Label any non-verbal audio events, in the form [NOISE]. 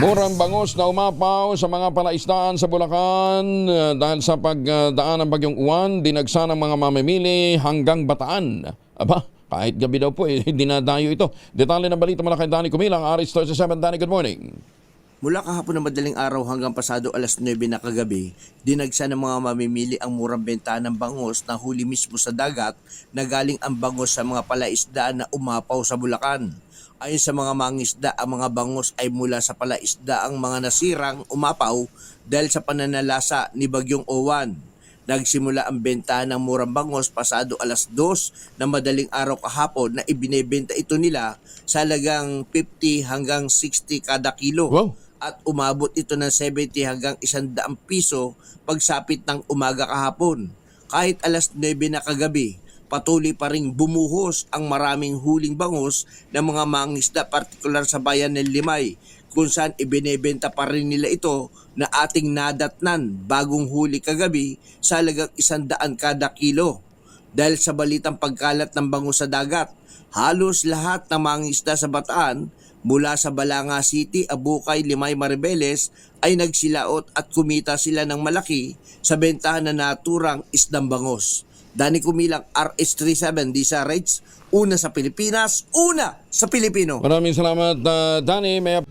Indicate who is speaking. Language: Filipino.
Speaker 1: Murang bangos na umapaw sa mga palaisdaan sa Bulacan uh, dahil sa pagdaan ng bagyong uwan, dinagsa ng mga mamimili hanggang bataan. Aba, kahit gabi daw po, eh, [LAUGHS] dinadayo ito. Detalye ng balita mula kay Danny Kumilang, Aris 37. Danny, good morning.
Speaker 2: Mula kahapon na madaling araw hanggang pasado alas 9 na kagabi, dinagsa ng mga mamimili ang murang benta ng bangos na huli mismo sa dagat na galing ang bangos sa mga palaisdaan na umapaw sa Bulacan. Ayon sa mga mangisda, ang mga bangos ay mula sa palaisda ang mga nasirang umapaw dahil sa pananalasa ni Bagyong Owan. Nagsimula ang benta ng murang bangos pasado alas 2 na madaling araw kahapon na ibinebenta ito nila sa lagang 50 hanggang 60 kada kilo
Speaker 1: Wow.
Speaker 2: at umabot ito ng 70 hanggang 100 piso pagsapit ng umaga kahapon. Kahit alas 9 na kagabi, patuloy pa ring bumuhos ang maraming huling bangos ng mga mangisda partikular sa bayan ng Limay kung saan ibinebenta pa rin nila ito na ating nadatnan bagong huli kagabi sa halagang isandaan kada kilo. Dahil sa balitang pagkalat ng bangus sa dagat, halos lahat ng mga isda sa Bataan mula sa Balanga City, Abukay, Limay, Maribeles ay nagsilaot at kumita sila ng malaki sa bentahan na naturang isdang bangos. Dani Kumilang RH37 di sa rates, una sa Pilipinas, una sa Pilipino.
Speaker 1: Maraming salamat, uh, Danny. May